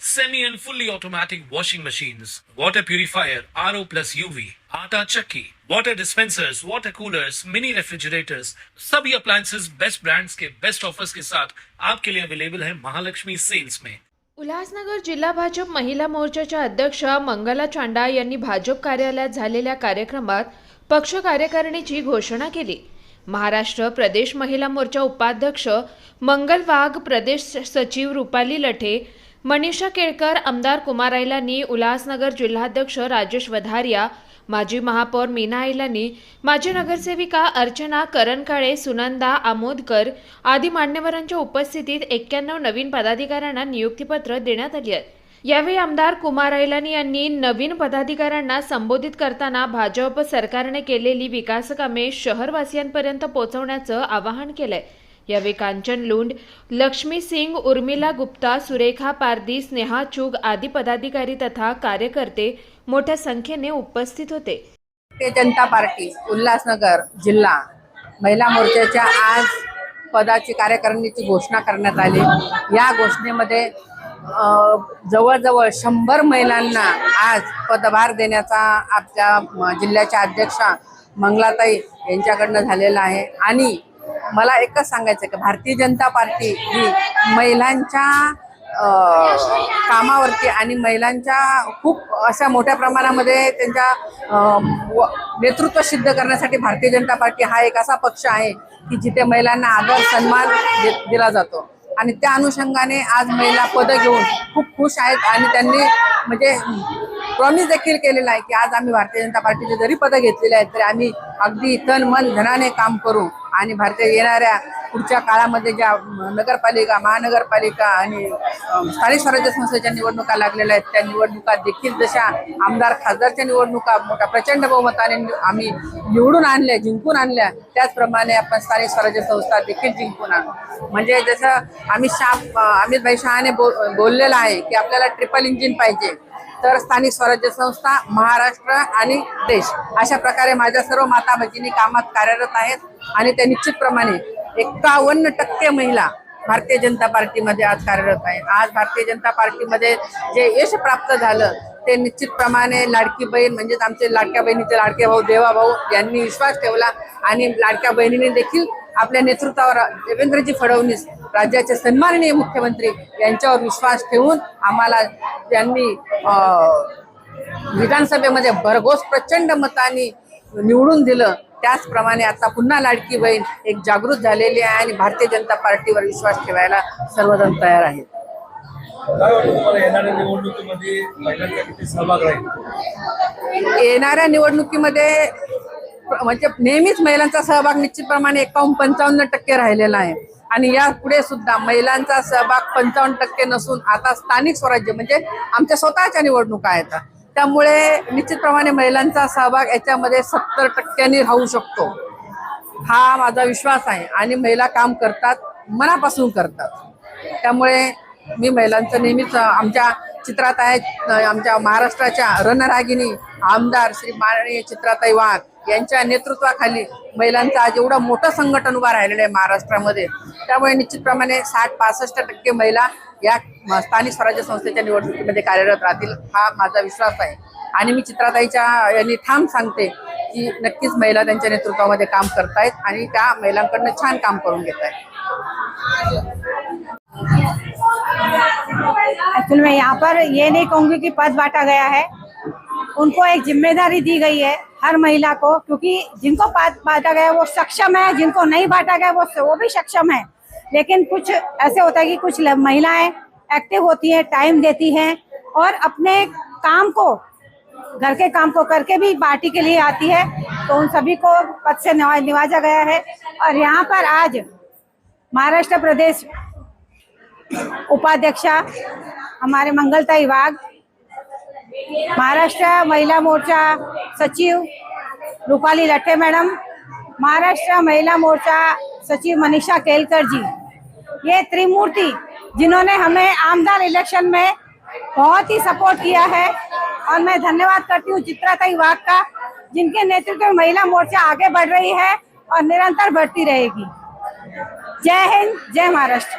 semi and fully automatic washing machines, water purifier, RO plus UV, आटा चक्की, water dispensers, water coolers, mini refrigerators, सभी appliances best brands के best offers के साथ आपके लिए अवेलेबल है महालक्ष्मी सेल्स में उल्हासनगर जिल्हा भाजप महिला मोर्चाच्या अध्यक्ष मंगला चांडा यांनी भाजप कार्यालयात झालेल्या कार्यक्रमात पक्ष कार्यकारिणीची घोषणा केली. महाराष्ट्र प्रदेश महिला मोर्चा उपाध्यक्ष मंगल वाघ प्रदेश सचिव रुपाली लठे मनीषा केळकर आमदार कुमार ऐलानी उल्हासनगर जिल्हाध्यक्ष राजेश वधारिया माजी महापौर मीना ऐलानी माजी नगरसेविका अर्चना करणकाळे सुनंदा आमोदकर आदी मान्यवरांच्या उपस्थितीत एक्क्याण्णव नवीन पदाधिकाऱ्यांना नियुक्तीपत्र देण्यात आली आहेत यावेळी आमदार कुमार ऐलानी यांनी नवीन पदाधिकाऱ्यांना संबोधित करताना भाजप सरकारने केलेली विकासकामे शहरवासियांपर्यंत पोहोचवण्याचं आवाहन केलंय. यावेळी कांचन लुंड लक्ष्मी सिंग उर्मिला गुप्ता सुरेखा पारदी स्नेहा चुग आदी पदाधिकारी तथा कार्यकर्ते मोठ्या संख्येने उपस्थित होते. जनता पार्टी उल्हासनगर जिल्हा महिला मोर्चाच्या आज पदाची कार्यकारिणीची घोषणा करण्यात आली. या घोषणेमध्ये जवळजवळ शंभर महिलांना आज पदभार देण्याचा आपल्या जिल्ह्याच्या अध्यक्षा मंगलाताई यांच्याकडनं झालेला आहे. आणि मला एकच सांगायचं आहे की भारतीय जनता पार्टी ही महिलांच्या कामावरती आणि महिलांच्या खूप अशा मोठ्या प्रमाणामध्ये त्यांच्या व- नेतृत्व सिद्ध करण्यासाठी भारतीय जनता पार्टी हा एक असा पक्ष आहे की जिथे महिलांना आदर सन्मान दे- दिला जातो. आणि त्या अनुषंगाने आज महिला पदं घेऊन खूप खुश आहेत आणि त्यांनी म्हणजे प्रॉमिस देखील केलेला आहे की आज आम्ही भारतीय जनता पार्टीचे जरी पदं घेतलेली आहेत तरी आम्ही अगदी तन मन धनाने काम करू. आणि भारतीय येणाऱ्या पुढच्या काळामध्ये ज्या नगरपालिका महानगरपालिका आणि स्थानिक स्वराज्य संस्थेच्या निवडणुका लागलेल्या आहेत त्या निवडणुका देखील जशा आमदार खासदारच्या निवडणुका मोठ्या प्रचंड बहुमताने आम्ही निवडून आणल्या जिंकून आणल्या त्याचप्रमाणे आपण स्थानिक स्वराज्य संस्था देखील जिंकून आणू. म्हणजे जसं अमित शाह अमित भाई शहाने बो बोललेलं आहे की आपल्याला ट्रिपल इंजिन पाहिजे. तर स्थानिक स्वराज्य संस्था महाराष्ट्र आणि देश अशा प्रकारे माझ्या सर्व माता भगिनी कामात कार्यरत आहेत. आणि त्या निश्चितप्रमाणे एक्कावन्न टक्के महिला भारतीय जनता पार्टीमध्ये आज कार्यरत आहेत आज भारतीय जनता पार्टीमध्ये जे यश प्राप्त झालं ते निश्चितप्रमाणे लाडकी बहीण म्हणजेच आमचे लाडक्या बहिणीचे लाडके भाऊ देवा भाऊ यांनी विश्वास ठेवला आणि लाडक्या बहिणीने देखील आपल्या नेतृत्वावर देवेंद्रजी फडणवीस राज्याचे सन्माननीय मुख्यमंत्री यांच्यावर विश्वास ठेवून आम्हाला त्यांनी विधानसभेमध्ये भरघोस प्रचंड मतांनी निवडून दिलं. त्याचप्रमाणे आता पुन्हा लाडकी बहीण एक जागृत झालेली आहे आणि भारतीय जनता पार्टीवर विश्वास ठेवायला सर्वजण तयार आहेत. निवडणुकीमध्ये येणाऱ्या निवडणुकीमध्ये म्हणजे नेहमीच महिलांचा सहभाग निश्चितप्रमाणे एकावन्न पंचावन्न टक्के राहिलेला आहे. आणि या पुढे सुद्धा महिलांचा सहभाग पंचावन्न टक्के नसून आता स्थानिक स्वराज्य म्हणजे आमच्या स्वतःच्या निवडणुका आहेत. त्यामुळे निश्चितप्रमाणे महिलांचा सहभाग याच्यामध्ये सत्तर टक्क्यांनी राहू शकतो. हा माझा विश्वास आहे. आणि महिला काम करतात मनापासून करतात. त्यामुळे मी महिलांचं नेहमीच आमच्या चित्रात आहेत आमच्या महाराष्ट्राच्या रणरागिनी आमदार श्री माननीय चित्राताई वाघ यांच्या नेतृत्वाखाली महिलांचा आज एवढं मोठं संघटन उभं राहिलेलं आहे महाराष्ट्रामध्ये. त्यामुळे निश्चितप्रमाणे साठ पासष्ट टक्के महिला या स्थानिक स्वराज्य संस्थेच्या निवडणुकीमध्ये कार्यरत राहतील हा माझा विश्वास आहे. आणि मी चित्राताईच्या यांनी ठाम सांगते की नक्कीच महिला त्यांच्या नेतृत्वामध्ये काम करतायत आणि त्या महिलांकडनं छान काम करून घेत आहेत एक्चुअली मैं। यहाँ पर ये नहीं कहूँगी कि पद बांटा गया है। उनको एक ज़िम्मेदारी दी गई है हर महिला को, क्योंकि जिनको पद बांटा गया है वो सक्षम है, जिनको नहीं बांटा गया वो वो भी सक्षम है। लेकिन कुछ ऐसे होता है कि कुछ महिलाएँ एक्टिव होती हैं टाइम देती हैं और अपने काम को, घर के काम को करके भी पार्टी के लिए आती है। तो उन सभी को पद से नवा- निवाजा गया है। और यहाँ पर आज महाराष्ट्र प्रदेश उपाध्यक्षा हमारे मंगलताई वाघ, महाराष्ट्र महिला मोर्चा सचिव रूपाली लट्ठे मैडम, महाराष्ट्र महिला मोर्चा सचिव मनीषा केलकर जी। ये त्रिमूर्ति जिन्होंने हमें आमदार इलेक्शन में बहुत ही सपोर्ट किया है और मैं धन्यवाद करती हूँ चित्राताई वाघ का, जिनके नेतृत्व में महिला मोर्चा आगे बढ़ रही है और निरंतर बढ़ती रहेगी। जय हिंद, जय Maharashtra.